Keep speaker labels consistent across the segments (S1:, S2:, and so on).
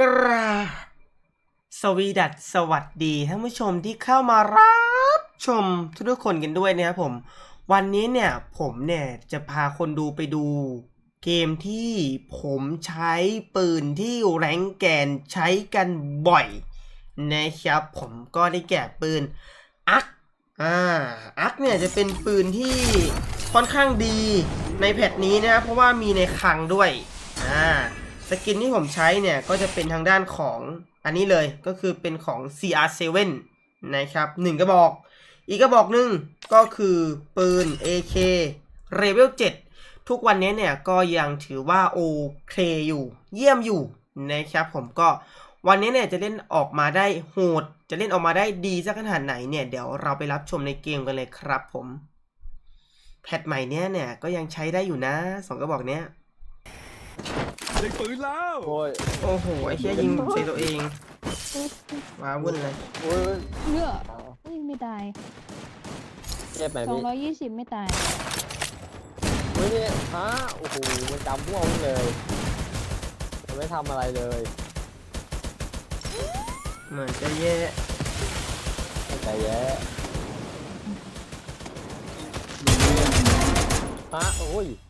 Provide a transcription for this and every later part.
S1: กราสวีดัสสวัสดีท่านผู้ชมที่เข้ามารับชมทุกๆคนกันด้วยนะครับผม วันนี้เนี่ยผมเนี่ยจะพาคนดูไปดู เกมที่ผมใช้ปืนที่แรงแกนใช้กันบ่อยนะครับผมก็ได้แก่ปืนอักอ่าอักเนี่ยจะเป็นปืนที่ค่อนข้างดีในแพทนี้นะครับเพราะว่ามีในคลังด้วยอ่า สกินที่ผมใช้เนี่ยก็จะเป็นทางด้านของอันนี้เลยก็คือเป็นของ CR7 นะครับหนึ่งกระบอก อีกกระบอกหนึ่งก็คือปืน AK Level 7 ทุกวันนี้เนี่ยก็ยังถือว่าโอเคอยู่ เยี่ยมอยู่นะครับผมก็วันนี้เนี่ยจะเล่นออกมาได้โหด จะเล่นออกมาได้ดีสักขนาดไหนเนี่ยเดี๋ยวเราไปรับชมในเกมกันเลยครับผม แพทใหม่เนี้ยเนี่ยก็ยังใช้ได้อยู่นะสองกระบอกเนี้ย
S2: ได้ปืนแล้ว
S3: โอ้ย
S1: โอ้โหไอ้เชี่ยยิงใส่ตัวเองว้าวุ่นเลย
S3: โอ้ย
S4: เลือกเฮ้ยไม่ตาย
S3: เจ็บไหม
S4: สอง
S3: พี่
S4: ร้อยยี่สิบไม่ตาย
S3: เฮ้ยนี่ฮะโอ้โหมันจำพวกมึงเลยมันไม่ทำอะไรเลย
S1: เหมือนจะแย่
S3: แต่แย่ฮะโอ้ย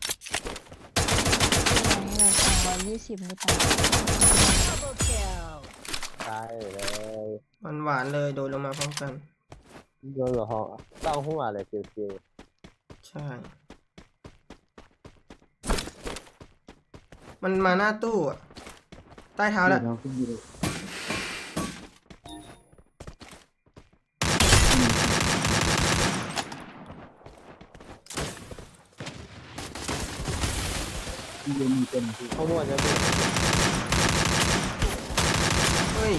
S4: ไม่เราสองร้อยยี่สิบไม่ตาย
S3: ตายเลย
S1: มันหวานๆเลยโดนลงมาพร้อมกัน
S3: โดนหัวหอกต้องหัวเลยคิว
S1: ใช่ มันมาหน้าตู้อะใต้เท้าแล้ว
S3: ๆเขาหมดจะพี่
S1: เฮ้ย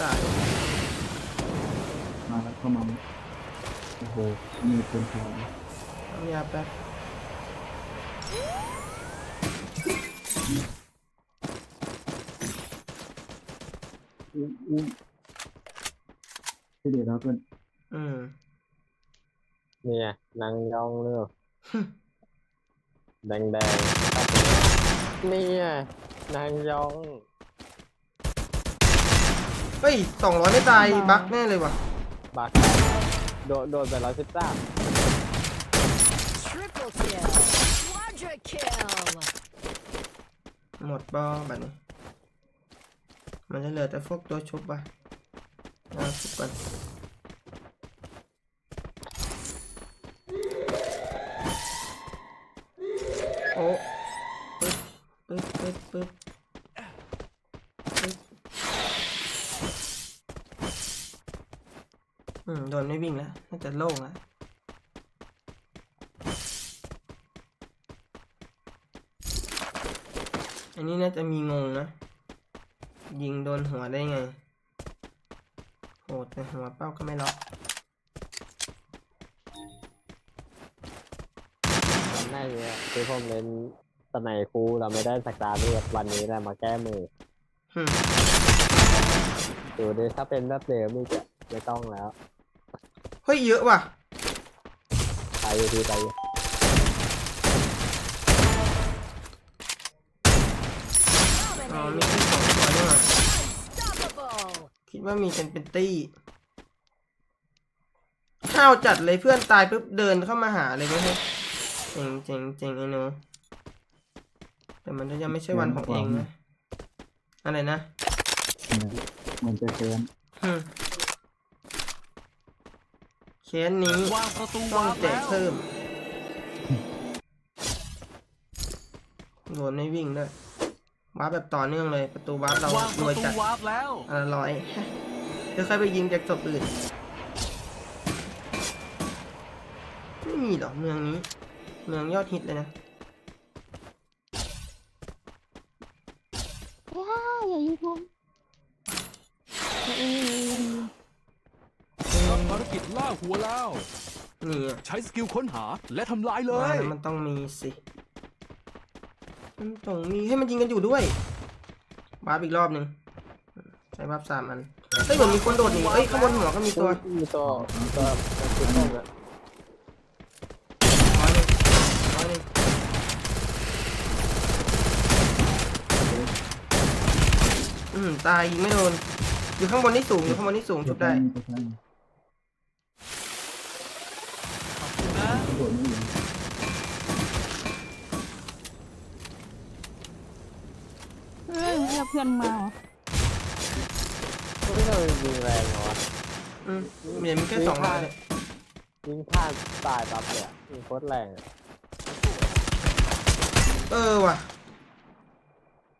S1: ตาย
S5: มาแล้วเข้ามาโอ้โหมีคนทอง
S1: ทำยาแป๊บ
S5: อุ้มอุ้มเดี๋ยวเราเป็น
S1: อืม
S3: เนี่ยนางยองเนื้อแดงแดงเนี่ยนางยอง
S1: เฮ้ยสองร้อยไม่ตายบั๊กแน่เลยว่ะ
S3: บักโดนโดนไปร้อยสิบสาม
S6: Triple kill. Quadra kill.
S1: หมดบ้อแบบนี้ มันจะเหลือแต่พวกตัวชุบว่ะเอาชุบก่อนโอ้ปึ๊บปึ๊บปึ๊บปึ๊บปึ๊บอืมโดนไม่วิ่งแล้ว น่าจะโล่งแล้วอันนี้น่าจะมีงงนะ ยิงโดนหัวได้ไงโหดแต่หัวเป้าก็ไม่ล็อก
S3: จำได้เลยอะคือผมเล่นสไนครูเราไม่ได้สักดาเลือดวันนี้แหละมาแก้มือ
S1: หึ
S3: ดูดิถ้าเป็นแบบเดิมนี่จะไม่ต้องแล้ว
S1: เฮ้ยเยอะว่ะ
S3: ไปอยู่ที่ไปอยู่
S1: อ๋อมีแค่สองตัวนี่หว่า
S6: Unstoppable.
S1: คิดว่ามีกันเป็นตี้ข้าวจัดเลยเพื่อนตายปุ๊บเดินเข้ามาหาเลยเว้ยเฮ้ยเจ๋งเจ๋งเจ๋งไอ้หนูแต่มันจะยังไม่ใช่วันของเองนะอะไรนะ
S5: เหมือนจะเกิน
S1: หึ เคสนี้
S2: วางประตู
S1: ต้อ
S2: วาง
S1: แจกเพิ่มโดนไม่วิ่งด้วยวาร์ปแบบต่อเนื่องเลย ประตูวาร์ปเรา
S2: วางป
S1: รวยจัดอะไร้อยเดี๋ยวค่อยไปยิงจากศพอื่นไม่มีหรอกเมืองนี้ เมืองยอดฮิตเลยนะ
S2: หัวแล้ว
S1: หรือ
S2: ใช้สกิลค้นหาและทำลายเล
S1: ยมันต้องมีสิมันต้องมีให้มันยิงกันอยู่ด้วยบาร์ปอีกรอบหนึ่งใช้บาร์สามอันเฮ้ยเหมือนมีคนโดดหนีเฮ้ยข้างบนหัวก็มีตัว
S3: มีตัวมีตัวต่คุต้อ
S1: อืมตายไม่โดนอยู่ข้างบนที่สูงอยู่ข้างบนที่สูงจุด
S5: ได้
S4: รียกเพื่อนมาเหรอ
S3: ไม่ต้องยิงแรงเหรอวะ
S1: อืมเมียมีแค่สองร้อยเลย
S3: ยิงพลาดตายปั๊บเลยอะยิงโคตรแรงอะ
S1: เออว่ะ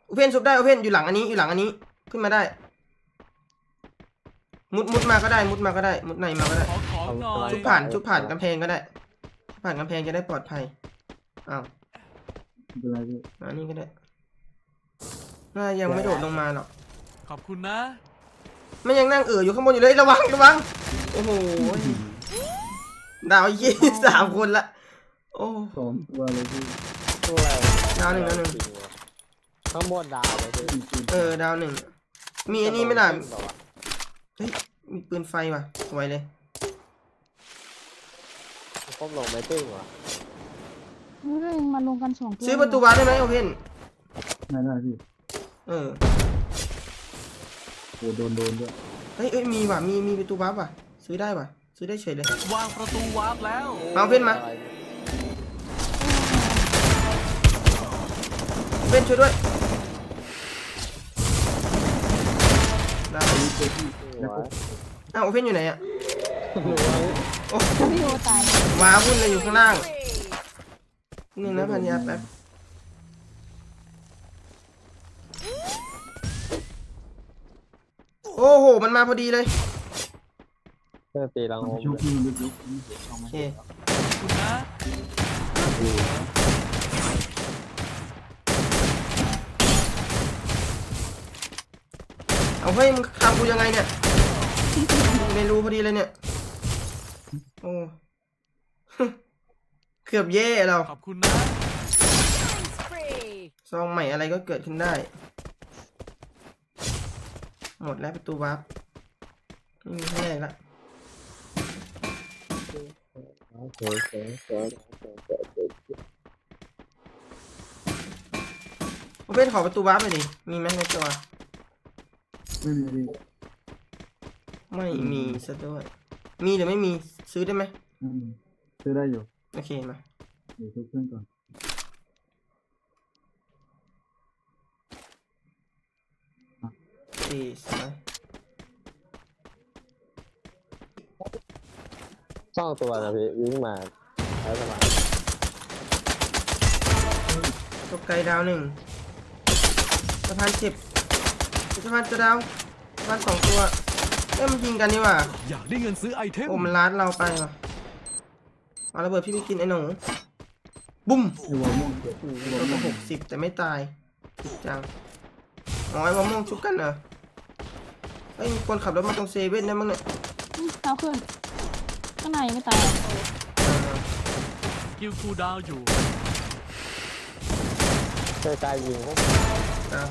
S1: อุเพนชุบได้อุเพนอยู่หลังอันนี้อยู่หลังอันนี้ขึ้นมาได้ มุดมุดมาก็ได้ มุดมาก็ได้ มุดในมาก็ได้
S2: ขอของหน่อย
S1: ชุบผ่านชุบผ่านกำแพงก็ได้ชุบผ่านกำแพงจะได้ปลอดภัยอ้าว
S5: ไม่เป็นไรพี่
S1: อันนี้ก็ได้ น่ายังไม่โดดลงมาหรอก
S2: ขอบคุณนะ
S1: ไม่ยังนั่งเอ่ออยู่ข้างบนอยู่เลยระวังระวังโอ้โหดาวยี่สามคนละโอ้
S5: สองตัวเลยพี่
S3: ตัวแรง
S1: ดาวหนึ่งดาวหนึ่ง
S3: จริวะข้างบนดาวเลยพี่
S5: ตีตี
S1: เออดาวหนึ่งมีอันนี้ไหม่ล่ะ
S3: ขึ้นเปล่าวะ
S1: เฮ้ยมีปืนไฟว่ะสวยเลย
S3: ครบลงไม่ตึ้งวะ
S4: เฮ้ยมาลงกันสองตัว
S1: ซื้อประตูวาร์ปได้ไหมโอเพน
S5: ได้ได้พี่
S1: เออ
S5: โอ้โดนโดนด้วย
S1: เฮ้ยเอ้ยมีว่ะมีมีประตูวาร์ปว่ะ ซื้อได้ว่ะ ซื้อได้เฉยเลย
S2: วางประตูวาร์ปแล้ว
S1: เอาขึ้นมา
S3: อะไร
S1: โอเพนช่วยด้วยได้
S5: นี่ตัวพี่
S3: หัว
S1: อ้าวโอเพนอยู่ไหนอะ
S3: หัว
S1: โอ้
S4: พี่โอตาย
S1: ว้าวุ่นเลยอยู่ข้างล่าง
S6: Three.
S1: นึงนะพันยาแป๊บ โอ้โห มันมาพอดีเลย
S3: เพื่อตีรัง
S5: ทำ
S3: ง
S5: ให้
S3: ม
S5: ช่วงพี่มันลึกๆนี่เสียช่องไหม
S1: โอเค
S2: ขอบคุณนะ
S1: เอาเฮ้ยมึงทำกูยังไงเนี่ยไม่รู้พอดีเลยเนี่ยโอ้ เกือบเย่เรา
S2: ขอบคุณนะ
S6: Killing spree.
S1: ซองใหม่อะไรก็เกิดขึ้นได้ หมดแล้วประตูวาร์ปไม่มีให้ละ
S3: โอเคโอเคโอเคโอเค
S1: ผมเป็นขอประตูวาร์ปหน่อยดิมีไหมในตัว
S5: ไม่มีพี่
S1: ไม่มีซะด้วย มีหรือไม่มีซื้อได้ไหม
S5: อืมซื้อได้อยู่
S1: โอเคมา
S5: เดี๋ยวซื้อเครื่องก่อน
S1: สี่สวย
S3: สองตัวนะพี่วิ่งมาแล้วสบาย
S1: ตกไกลดาวหนึ่งสะพานเจ็บสะพานจะดาวสะพานสองตัวเอ้ยมันยิงกันนี่หว่า
S2: อยากได้เงินซื้อไอเทม
S1: โอ้มันลัดเราไปว่ะเอาระเบิดพี่ไปกินไอ้หนูบุ้ม
S5: ไอ้วอลม่วงเจ็บ
S1: โอ้โหโดนหกสิบแต่ไม่ตายจิจังอ๋อไอ้วะม่วงชุบกันเหรอ เฮ้ยมีคนขับรถมาตรงเซเว่นได้มั้งเนี่ย
S4: อืมเอาขึ้นข้างในยังไม่ตายอะ
S2: กิลคูลดาวน์อยู่
S3: เจอการยิงพวก
S1: เอา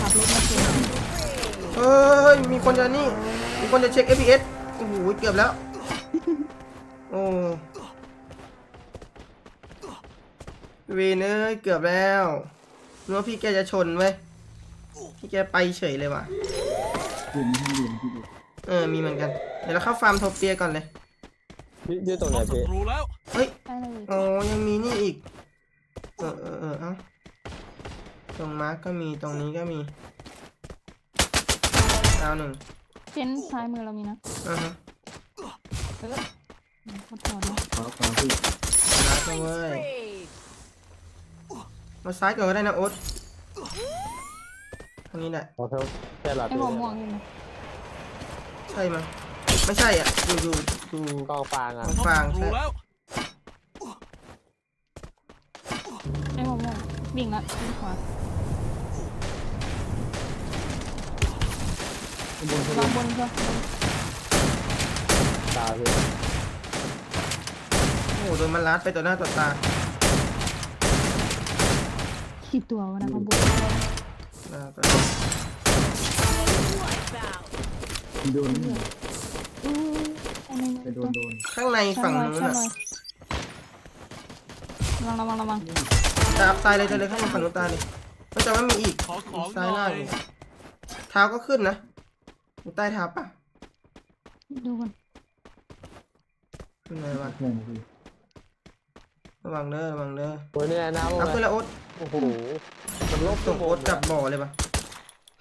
S4: ขับรถมาเจอ
S1: เฮ้ยมีคนจะนี่ มีคนจะเช็ค FPS โอ้โหเกือบแล้ว โอ้เวนเอ้ยเกือบแล้วนึกว่าพี่แกจะชนไว้ย พี่แกไปเฉยเลยว่ะ
S5: ยืนให้ยืนพี่ดู
S1: เออ มีเหมือนกัน เดี๋ยวเราเข้าฟาร์มโทเปียก่อนเลย
S3: ยืดยืดตรงไหน
S2: พบศั
S3: พี่
S2: ตรูแล้ว
S1: เฮ้ย
S4: ได้เลย
S1: อ๋อ ยังมีนี่อีก เออเออเออเอ้าตรงมาร์กก็มี ตรงนี้ก็มีดาวหนึ่ง
S4: เฟ้นซ้ายมือเรามีนะ
S1: อ่าฮะ
S4: เอออืมขอถอดนะ
S5: ขวาขวาพี่
S1: รัก
S6: Killing
S1: เว้ย
S6: spree.
S1: มาซ้ายก่อนก็ได้นะโอ๊ต ทางนี้แหละ
S3: โอ้เท่าแค่หลับ
S4: ไอ้
S3: พี่
S4: หัว
S3: เนี่ย
S4: ม่วงอยู่นะ
S1: ใช่มั้ยไม่ใช่อะอยู่อยู่อยู่
S3: กองฟางอะ
S1: ตรง
S2: พบ
S1: ฟา
S2: ศั
S1: ง
S2: ตรู
S1: ใช่
S2: แล้ว
S4: ไอ้หัวม่วงวิ่งละวิ่งขวา
S5: ข้างบนข้างบ
S4: วาง
S5: น
S4: บนเพื่อน
S3: ดาวพี่
S1: โอ้โหโดนมันลัดไปต่อหน้าต่อตา
S4: ขีดตัววะนะข้างบน
S1: อ่าก็
S5: โดนไปโดนโดน
S1: ข้างในฝั่งนู้นอะ
S4: ระวังระวังระวัง
S1: ตายตายเลยตายเลยข้างในฝั่งนู้นตายเลยก็จะว่มีอีก
S2: ขอของห
S1: ซ้าย
S2: น่
S1: ล่า
S2: องย
S1: อีกเท้าก็ขึ้นนะอยู่ใต้เท้าปะ
S4: ดูมัน
S1: ขึ้นไงวะ
S5: แค่นี้พี่
S1: ระวังเด้อระวังเด้อ
S3: โอ้ยเนี่ยนะ
S1: เอาขึ้นแล้วโอ๊ต
S3: โอ้โห มันลบ
S1: ส่งโอ๊ตกลับบ่อเลยปะ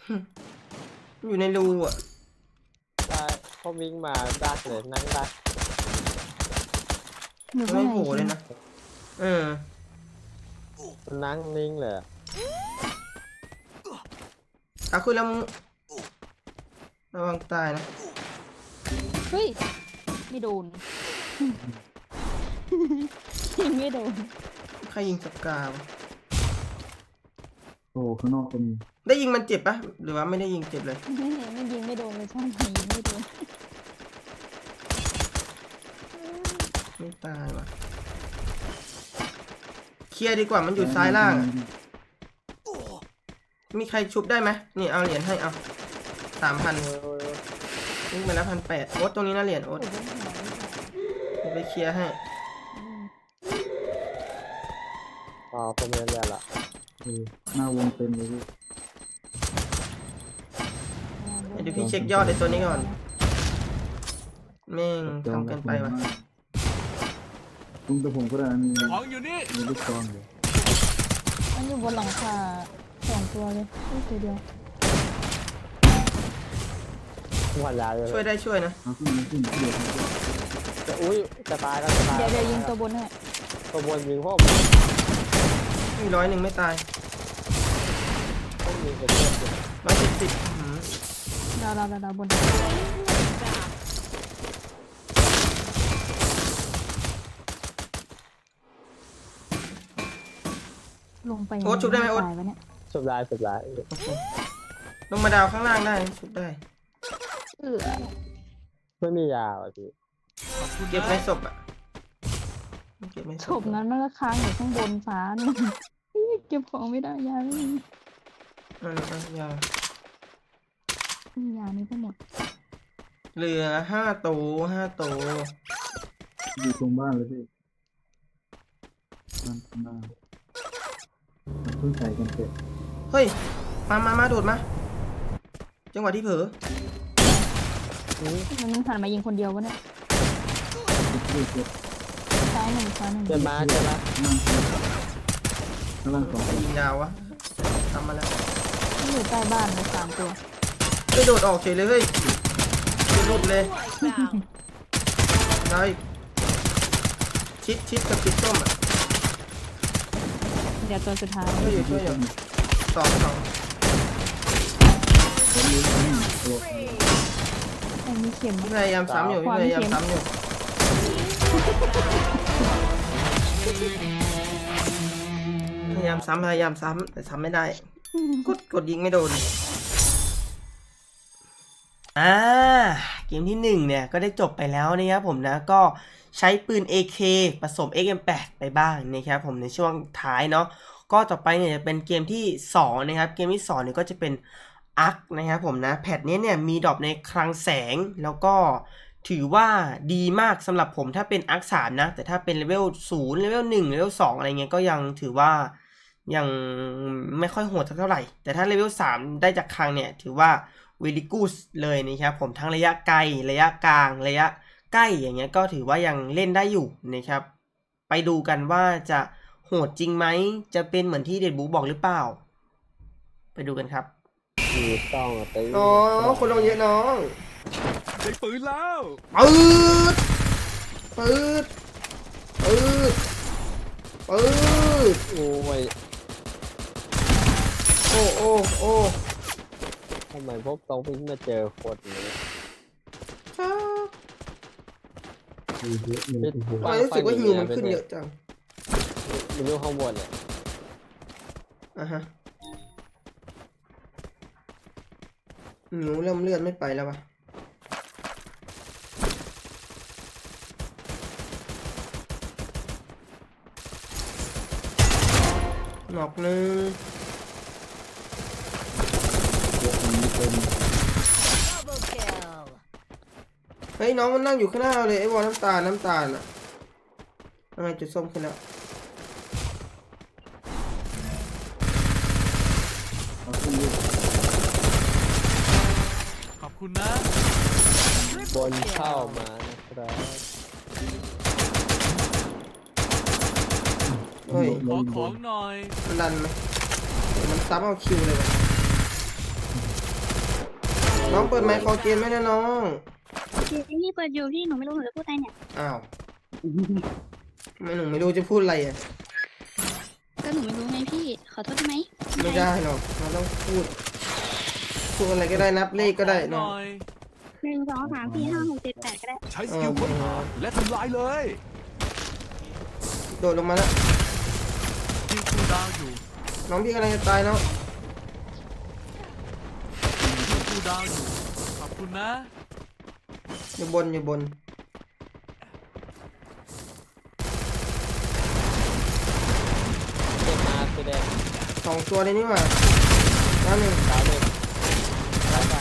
S1: หึอยู่ในรูอะ
S3: ได้เขาวิ่งมาดักเลยนั่งดัก
S4: หนู
S1: ไม่
S4: ข้างใน
S1: โผล่เลยนะ เออ
S3: มันนั่งนิ่งเลยอะ
S1: เอาขึ้นแล้วมึงระวังตายนะ
S4: เฮ้ย ไม่โดนยิงไม่โดน
S1: ใครยิงสกาวะ
S5: โอ้ข้างนอกก็มี
S1: ได้ยิงมันเจ็บปะหรือว่าไม่ได้ยิงเจ็บเลย
S4: ไม่ไม่ยิงไม่โดนเลยช่างยิงไม่โดน
S1: ไม่ตายว่ะเคลียร์ดีกว่ามันอยู่ซ้ายล่างอะมีใครชุบได้ไหมนี่เอาเหรียญให้เอาสามพัน
S3: โอ้ยโอ้ยโอ้ย
S1: วิ่งไปแล้วพันแปดโอ๊ตตรงนี้นะเหรียญโอ๊ต
S4: โอ้ยหัวไม่ใช่
S1: เดี๋ยวไปเคลียร์ให้
S4: อืม
S3: อ๋อผมเรียนแล้วละ
S5: เออ หน้าวงเต็มเลยพี่
S1: เดี๋ยวพี่เช็คยอดไอ้ตัวนี้ก่อนแม่งทำเกันไปว่ะ
S5: ลุงแต่ผมก็ได้มี
S2: ของอยู่นี่
S5: มีลูกซองอยู่
S4: มันอยู่บนหลังคาสองตัวเลยเฮ้ยตัวเดียว
S3: หัวยาเลย
S1: ช่วยได้ช่วยนะ
S5: เอาขึ้นมาขึ้นเดี๋ยวผมจะ
S3: จะอุ้ยจะตายก็จะตาย
S4: เดี๋ยวเดี๋ยวยิงตัวบนให้
S3: ตัวบนยิงพวก
S1: มีร้อยหนึ่งไม่ตาย
S3: ต้องยิงกันเยอะเลย
S1: ร้อยเจ็ดสิบ
S4: ดาวดาวดาวดาวบนลงไปยัง
S1: โอ๊ตชุบได้ไหมโอ๊ต
S4: ตายวะเนี่ย
S3: สุดลายสุดลาย
S1: ลงมาดาวข้างล่างได้ชุบได้
S4: เออ
S3: ไม่มียาอะพี่
S2: ขอบคุณ
S1: เก็บ
S2: นะ
S1: ในศพอะเก็บในศ
S4: ศพนั้นมันก็ค้างอยู่ข้างบนฟ้านู่นเฮ้ยเก็บของไม่ได้ยาไม่มี
S1: นั่นน่ะยา
S4: มียานี้ไปหมด
S1: เหลือห้าตัวห้าตัว
S5: อยู่ตรงบ้านเลยพี่บ้านข้างหน้าเพิ่งใส่กันเสร็จ
S1: เฮ้ย มามามาโดดมา จังหวะที่เผลอโอ้ย
S4: มันหันมายิงคนเดียววะเนี่ย
S5: เจ็บเจ็บ
S4: ซ้ายหนึ่งซ้ายหนึ่ง
S3: เจ็บมาเจ็บมา
S5: นั่งข้างล่างสอง
S1: ยิงยาววะทำมาแล้ว
S4: มันอยู่ใต้บ้านเลยสามตัว
S1: เฮ้ยโดดออกเฉยเลยเฮ้ยจะหลุดเลย
S6: Wipeout.
S1: ได้อีกชิดชิดกับชิดส้มอะ
S4: เดี๋ยวตัวสุดท้าย
S1: ช่วยอยู่ช่วยอยู่สองสอง
S5: ตัว
S4: ไอ้มีเข็ม
S1: พี่พยายามซ้ำอยู่พี่พยายามซ้ำอยู่พยายามซ้ำพยายามซ้ำแต่ซ้ำไม่ได้ กดกดยิงไม่โดน อ่า เกมที่หนึ่งเนี่ย ก็ได้จบไปแล้วนะครับผมนะ ก็ใช้ปืน AK ผสม XM8 ไปบ้างนะครับผมในช่วงท้ายเนาะ ก็ต่อไปเนี่ยจะเป็นเกมที่ 2 นะครับ เกมที่2เนี่ยก็จะเป็นอักนะครับผมนะ แพทนี้เนี่ยมีดรอปในคลังแสงแล้วก็ถือว่าดีมากสำหรับผมถ้าเป็นอัก3นะ แต่ถ้าเป็นเลเวล0เลเวล1เลเวล2อะไรเงี้ยก็ยังถือว่า ยังไม่ค่อยโหดสักเท่าไหร่ แต่ถ้าเลเวล3ได้จากคลังเนี่ย ถือว่าเวลิกูสเลยนะครับผมทั้งระยะไกลระยะกลางระยะใกล้อย่างเงี้ยก็ถือว่ายังเล่นได้อยู่นะครับ ไปดูกันว่าจะโหดจริงไหม จะเป็นเหมือนที่เดดบุ๊กบอกหรือเปล่า ไปดูกันครับ
S3: มีต้องตี
S1: อ๋อคนลงเยอะน้อง
S2: ได้ปืนแล้ว
S1: ปืดปืดปืดปืด
S3: โอ้ย
S1: โอ้โอ้โอ้
S3: ทำไมพบต้องวิ่งมาเจอคนนี้
S1: ช้า
S5: คือเยอะเลยโอ้โห
S1: ทำไมรู้สึกว่าฮิวมันขึ้นเยอะจัง
S3: มันอยู่ข้างบนเนี่ย
S1: อะฮะหนูเริ่มเลือดไม่ไปแล้ววะหนอกหนึง
S5: เเฮ้
S1: ยน้องมันนั่งอยู่ข้างหน้าเลยไอ้วอลน้ำตาลน้ำตาลอะทำไมจุดส้มขึ้นแล้วขอบ
S2: คุณนะ
S3: บนเข้ามานะครับ
S1: เฮ้ย
S2: ขอของหน่อย
S1: มันดันไหมมันซับเอาคิวเลยว่ะ น้องเปิดไมค์คอเกมไหมนะน้อง
S7: พี่เปิดอยู่พี่หนูไม่รู้หนูจะพูดอะไรเนี่ย
S1: อ้าวทำไมหนูไม่รู้จะพูดอะไรอะ
S7: ก็หนูไม่รู้ไงพี่ ขอโทษได้ไหม
S1: ไม่ได้หรอกเราต้องพูด พูดอะไรก็ได้นับเลขก็ได้
S2: ห
S1: น้อ
S2: น่
S1: ง
S2: อย
S7: หนึ่งสองสามสี่ห้าหกเจ็ดแปดก็ได้
S2: ใช้สกิลค้นหาและทำลายเลย
S1: โดดลงมาแล้ว
S2: ยิงคูลดาวน์อยู่
S1: น้องพี่กำลังจะตายแล้ว
S2: ยิง คูลดาวน์อยู่ ขอบคุณนะ
S1: อยู่บนอยู่บน
S3: เก็บมาสีแดง
S1: สองตัวเลยนี่หว่าน้าหนึ่ง
S3: ดาวหนึ่งแล้วไป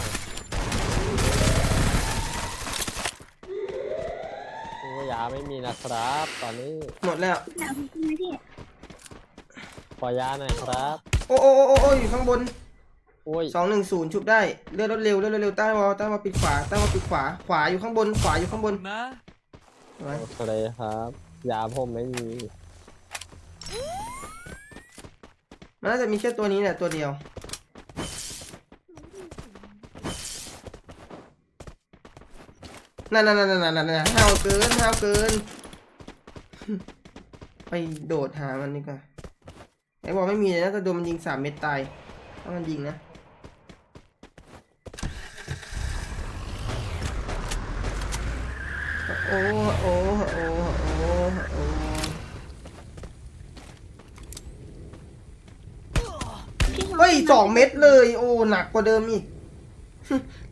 S3: โอ้ยาไม่มีนะครับ ตอนนี้
S1: หมดแล้ว
S7: หนาวจริงไหมพี่
S3: ขอยาหน่อยครับ
S1: โอ้โอ้โอ้โอ้โอ้อยู่ข้างบน
S3: โอ้ย
S1: สองหนึ่งศูนย์ชุบได้เลื่อนรถเร็วเลื่อนรถเร็วใต้วอลใต้วอลปิดขวาใต้วอลปิดขวาขวาอยู่ข้างบนขวาอยู่ข้างบน
S2: คุณนะ
S1: เอาไว้
S3: โอเคครับยาผมไม่มี
S1: มันน่าจะมีแค่ตัวนี้แหละตัวเดียวนั่นนั่นนั่นนั่นนั่นนั่นห้าวเกินห้าวเกิน ไปโดดหามันดีกว่าไอ้บอกไม่มีเลยนะแต่โดนมันยิงสามเม็ดตายถ้ามันยิงนะ โอ้โอ้โอ้โอ้โอ้เฮ้ยสองเม็ดเลย โอ้หนักกว่าเดิมอีก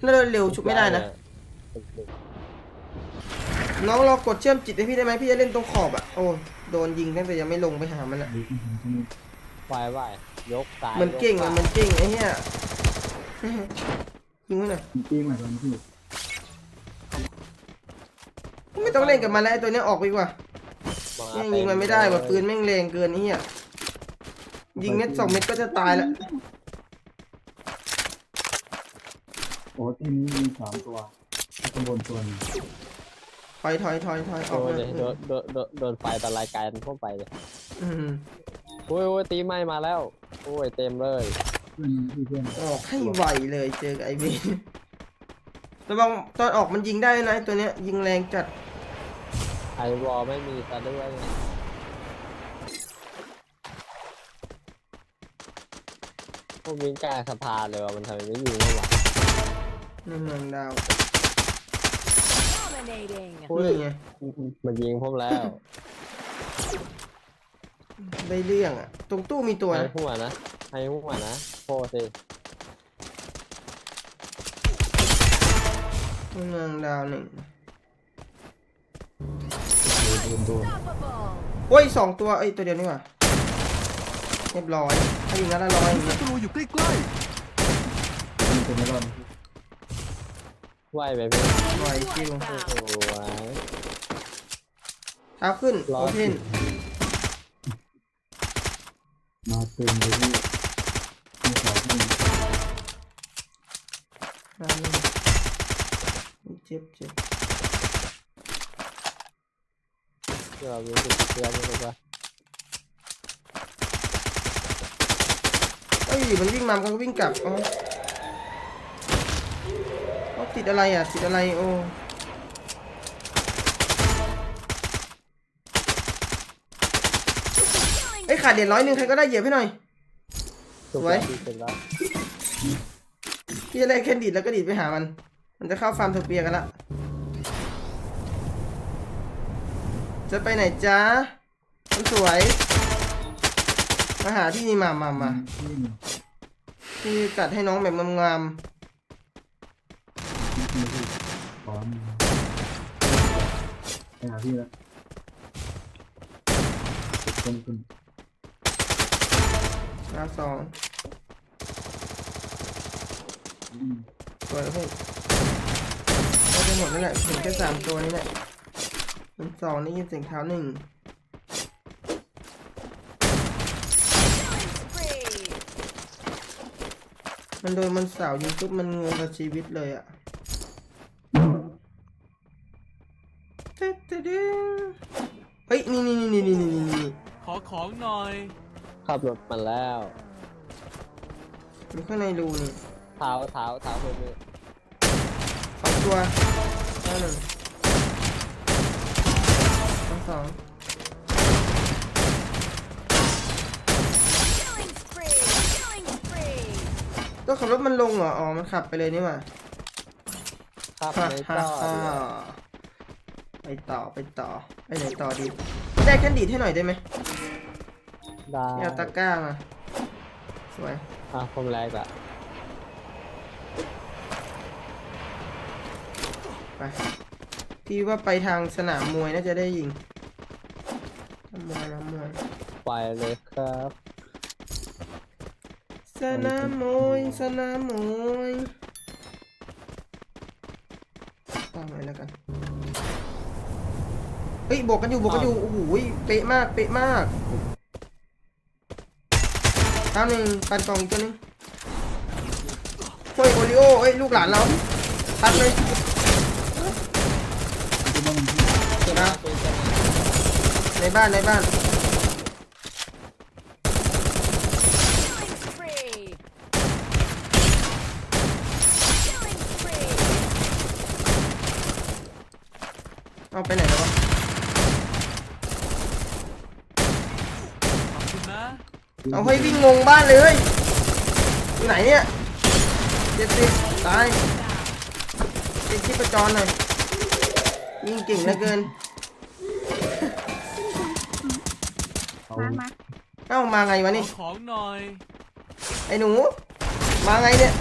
S1: แล้วเร็วชุบไม่ได้นะ น้องรอกดเชื่อมจิตให้พี่ได้ไหมพี่จะเล่นตรงขอบอะโอ้โดนยิงตั้งแต่ยังไม่ลงไปหามันอะ
S3: ไหวไหวยกสาย
S1: มันเก่งอะมันเก่งไอ้เหี้ยยิงไว้หน่อย
S5: มีปีใหม่ตอนนี้พี่
S1: ไม่ต้องเล่นกับมันแล้วไอ้ตัวเนี้ยออกไปดีกว่า
S3: มา
S1: แม่งยิงมันไม่ได้ว่ะปืนแม่งแรงเกินไอ้เหี้ยยิงเม็ดสองเม็ดก็จะตายแล้ว
S5: โอ้ทีมนี้มีสามตัวข้างบนตัวหนึง
S1: ถอยถอยถอยถอยอ
S3: โด
S1: อก
S3: น
S1: มา
S3: เลยโดนโดนโดนโดนไฟตะลายกายทั่วไปเลย
S1: อืม
S3: โอ้ยโอ้ยตีไหม้มาแล้วโอ้ยเต็มเลย
S5: เพื่อนพี่เพื่อน
S1: ออกให้ไวเลยเจอกับไอ้เบนระวังตอนออกมันยิงได้นะไอ้ตัวเนี้ยยิงแรงจัด
S3: ไอวอลไม่มีตะด้วยไงพวกวิ่งกลางสะพานเลยว่ะมันทำไมไม่ยิงวะ
S1: ในเมืองดาว
S6: Dominating.
S1: นี่ไง
S3: มันยิงผมแล้ว
S1: ได้เรื่องอะ ตรงตู้มีตัว
S3: ให้
S1: นะ
S3: หัวนะให้หัวนะโคตรสิ
S1: เมืองดาวหนึ่ง
S5: โดนโดน
S6: Unstoppable.
S1: โอ้ยสองตัวเอ้ยตัวเดียวนี่หว่าเรียบร้อยถ้ายิงนัดละร้อยอย่าง
S2: ศั
S1: เงี้ย
S2: ตรูอยู่ใกล้
S5: มีตัวไม่รอดนะพี่
S3: ไหวไหมพี่
S1: ไหวคิว
S3: โอ้ย
S1: เท้าขึ้น
S3: ร้
S1: โอ
S3: อย
S1: เพน
S5: มาเต็มเลยพี่มีสองที่
S1: มาหนึ่งอุ๊ยเจ็บเจ็บ
S3: เดี๋ยวเรามีสิทธิ์เตือนเลยว่า
S1: เอ้ยมันวิ่งมามันก็วิ่งกลับอ๋อเอาติดอะไรอะ ติดอะไรโอ้เอ้ยขาดเหรียญร้อยหนึ่งใครก็ได้เหยียบให้หน่อยสวย
S3: เสร็จแล้ว
S1: พี่จะได้แค่ดีดแล้วก็ดีดไปหามัน มันจะเข้าฟาร์มโทเปียกันละ จะไปไหนจ๊ะคนสวย มาหาที่นี่มามามา
S5: ที่หนึ่ง
S1: ที่จัดให้น้องแบบงาม
S5: ที่พี่ขอหนึ่งไปหาพี่แล้วติดต้นขึ้น
S1: ๆมาสอง
S5: อืม
S1: สวยเพื่อนก็จะหมดแล้วแหละถึงแค่สามตัวนี้แหละ มันสองได้ยินเสียงเท้าหนึ่งมันโดยมันสาวยิงปุ๊บมันงงกับชีวิตเลยอะตึ๊ตึ๊งเฮ้ยนี่นี่นี่นี่นี่นี่นี่
S2: ขอของหน่อย
S3: ขับรถมาแล้ว
S1: อยู่ข้างในรูนี่
S3: เท้าเท้าเท้าเพื่อน
S1: สองตัวเท้หนึ่ง สองสอง
S6: Killing spree! Killing spree!
S1: ตัวขับรถมันลงเหรอ อ๋อ มันขับไปเลยนี่หว่า
S3: ขับ
S1: ฮ่า
S3: ใน
S1: ฮ่า
S3: จอ
S1: ฮ่า
S3: เลย
S1: ไปต่อไปต่อ ไปไหนต่อดี ได้แคนดีดให้หน่อยได้ไหม
S3: ได้
S1: นี่เอาตะกร้ามา สวย
S3: อะผมแรกละ
S1: ไป พี่ว่าไปทางสนามมวยน่าจะได้ยิงน้ำมวยน้ำมวย
S3: ไปเลยครับ
S1: สนามมวยสนามมวยตั้งไว้แล้วกันเฮ้ยบวกกันอยู่บวกกันอยู่โอ้โหเป๊ะมากเป๊ะมากตามหนึ่งปันกล่องอีกตัวนึงเฮ้ยโอริโอเอ้ยลูกหลานเราตัดเลย
S5: ที่บ้านพี่
S3: เจ้าหน้าคุยกัน
S1: ในบ้านในบ้าน
S6: Killing spree! Killing spree!
S1: เอาไปไหนแล้ววะ
S2: ขอบคุณนะ
S1: เอาให้ยวิ่งงงบ้านเลยเฮ้ยอยู่ไหนเนี่ยเจ็ดสิบตายติดที่ประจรหน่อยยิงเก่งเหลือเกิน
S4: มามา
S1: เอ้ามาไงวะ
S2: ขอ
S1: นี่
S2: ของหน่อย
S1: ไอ้หนู มาไงเนี่ย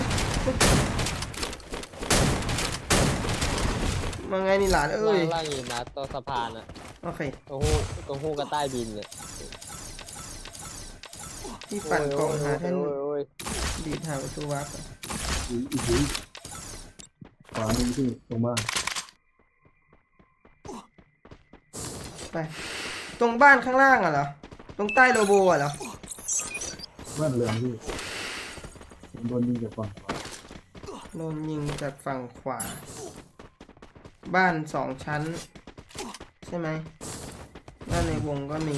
S1: มาไงนี่หลานเอ้
S3: ล่ายงล่างอยู่นะตัวสะพานอะ
S1: โอเค
S3: ตัวหูตัวหูกับใต้ดินเลย
S1: พี่ปั่นกล่องหาแท่น
S3: โอ้ยโอ้ย
S1: ดีดหาประตูวับ
S5: อีกอีกอีกขวามือพี่ตรงบ้าน
S1: ไป ตรงบ้านข้างล่างอะเหรอ ตรงใต้โลโบอะเหรอ
S5: บ้านเหลืองพี่ผมโดนยิงจากฝั่งขวา
S1: โดนยิงจากฝั่งขวา บ้านสองชั้น ใช่ไหมบ้านในวงก็มี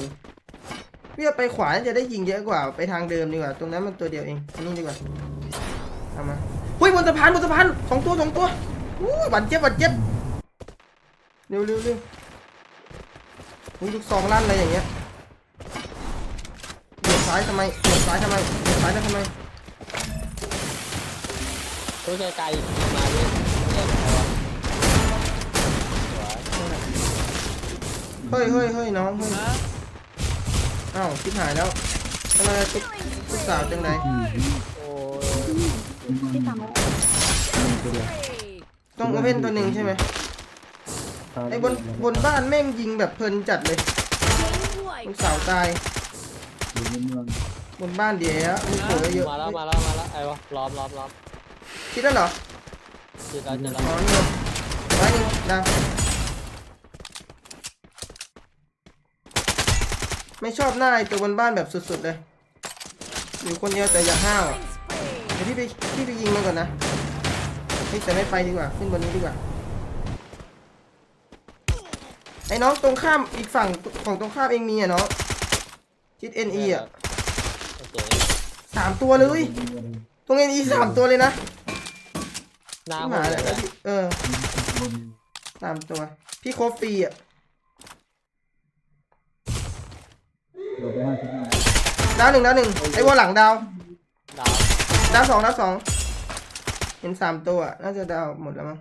S1: พี่ว่าไปขวาน่าจะได้ยิงเยอะกว่าไปทางเดิมดีกว่า ตรงนั้นมันตัวเดียวเองอันนี้ดีกว่าเอามาเฮ้ยบนสะพานบนสะพานสองตัวสองตัวอู้ยหวัดเจ็บหวัดเจ็บเร็วเร็วเร็วอุ้ยลูกซองลั่นอะไรอย่างเงี้ยเบียดซ้ายทำไมเบียดซ้ายทำไมเบียดซ้ายแล้วทำไม
S3: ตัวไกลๆมาดิเล่นอะไรวะสวย
S1: เฮ้ยเฮ้ยเฮ้ยน้องเฮ้ย
S2: นะ
S1: อ้าวชิบหายแล้วทำไมตุ๊กตุ๊กสาวจังไร
S5: อืม
S3: โอ้ย
S4: ที่ทำแล้ว
S5: ตัวเดียว
S6: Spree!
S1: ต้องโอเพนตัวหนึ่งใช่ไหม
S5: ตาย
S1: ไอ้บนบนบ้านแม่งยิงแบบเพลินจัดเลย
S6: Wipe!
S1: ลูกสาวตาย
S5: อยู่ในเมือง
S1: บนบ้านเดี๋ยวมีเผลอเยอะ
S3: มาแล้วมาแล้วมาแล้วไอ้วะล้อมล้อมล้อม
S1: คิดแล้วเหรอ
S3: จิตเราจะล้อ
S1: อ๋อ
S3: ม
S1: นี่ไว้หนึ่งดาวไม่ชอบหน้าไอ้ตัวบนบ้านแบบสุดๆเลยอยู่คนเดียวแต่อย่าห้าวอะ
S6: Killing spree!
S1: เดี๋ยวพี่ไปพี่ไปยิงมันก่อนนะเฮ้ยแต่ไม่ไปดีกว่าขึ้นบนนี้ดีกว่าไอ้น้องตรงข้ามอีกฝั่งของตรงข้ามเองมีอะเนาะ ทิศเอ็นอีอะ
S3: โอเค
S1: สามตัวเลย ตรงเอ็นอีสามตัวเลยนะ
S3: หน้า
S1: ที่
S3: ผ
S1: หาม
S3: เล
S1: เลยย
S3: นะ
S1: เออสามตัว พี่โคฟฟรีอะ
S5: เราไปห้าสิบห้า
S1: ดาวหนึ่งดาวหนึ่งไอ้วอลหลังดาว
S3: ดาว
S1: ดาวสองดาวสองเห็นสามตัวอะน่าจะดาวหมดแล้วมั้ง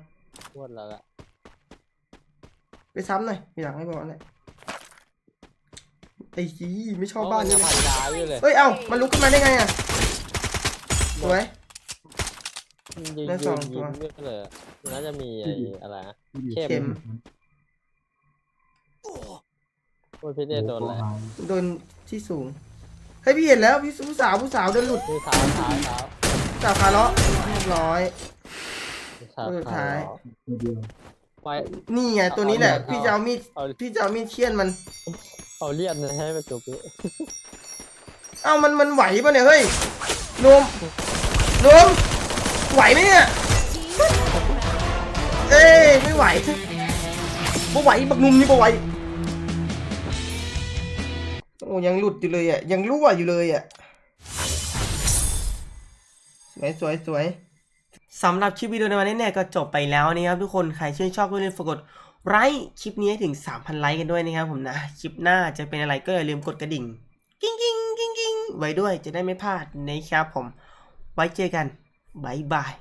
S3: พูดแล้วละ
S1: ไปซ้ำหน่อยมีหลังให้บอกหน่อย ไอ้ยีไม่ชอบ
S3: โอ้
S1: บ้าน
S3: มัน
S1: นี้
S3: ยัง
S1: เลย
S3: พันดาวอยู่เลย
S1: เอ้ยเอ้ามันลุกขึ้นมาได้ไงอะสวย
S3: ยิง
S1: ได้
S3: ยิ
S1: สองง
S3: ยิ
S1: ตัว
S3: งไม่เลยอะมันน่าจะมีไอ้อะไรนะ
S5: ที่
S3: เข้
S1: เข็ม
S3: พูดพี่เดชโดนอะไร
S1: โดนที่สูงเฮ้ยพี่เห็นแล้วพี่ผู้สาวผู้สาวโดนหลุด
S3: นี่เท้าเท้าเท้า
S1: สาวขาเลาะเรียบร้อย
S3: เท้า
S1: ตัวสุดท้าย
S5: ตัวเดียว
S3: ไว้
S1: นี่ไงตัวนี้แหละ
S3: เอา
S1: พี่จะเอามีด
S3: เอา
S1: พี่จะเอามีดเคี่ยนมัน
S3: เอาเลียดนะให้มันจบเลย
S1: เอ้ามันมันไหวปะเนี่ยเฮ้ยโนมโนมไหวไหมเนี่ยเอ้ยไม่ไหวบ่ไหวบักนุ่มนี่บ่ไหวโอ้ยังหลุดอยู่เลยอะยังรั่วอยู่เลยอะสวยสวยสวย สำหรับคลิปวิดีโอในวันนี้เนี่ยก็จบไปแล้วนะครับทุกคนใครชื่นชอบก็อย่าลืมกกดไลค์คลิปนี้ให้ถึง 3,000 ไลค์กันด้วยนะครับผมนะ คลิปหน้าจะเป็นอะไรก็อย่าลืมกดกระดิ่ง กิ้งกิ้งกิ้งกิ้งไว้ด้วยจะได้ไม่พลาดนะครับผม ไว้เจอกันบายบาย